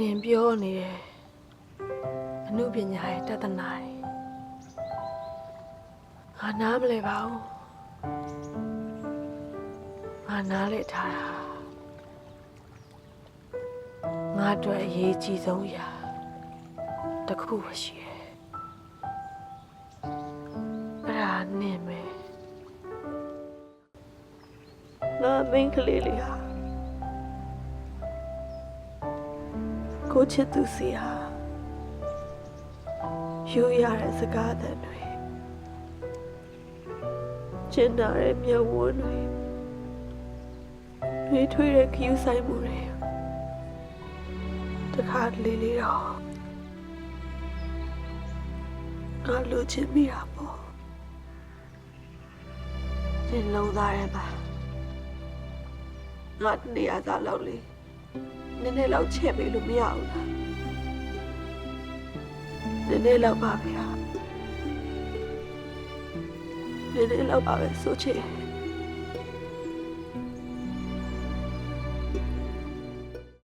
နင်ပြောနေတယ်အမှုပညာရဲ့တသနာတွေငါနားမလဲပါဘူးငါနားလေထားတာငါအတွက်အရေးကြီးဆုံးအရာတစ်ခုပဲရှိတယ်အဲ့ဒါနင်ပဲငါမင်းကလေးလေးဟာ ကိုချစ်သူစီဟာယူရတဲ့စကားသံတွေကျင်နာတဲ့မျက်ဝန်းတွေတွေးထွေးတဲ့ခယူးဆိုင်မှုတွေတခါတလေလေးတော့ငါလူချင်မိတာပေါ့ကျင်လုံးသားထဲမှာငါတနေရာသားလောက်လေး နည်းနည်းလောက်ချက်ပေးလို့မရဘူးလားနည်းနည်းလောက်ပါဗျာနည်းနည်းလောက်ပါပဲဆိုချင်